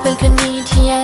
เพื่อนคนนี้ที่ยัง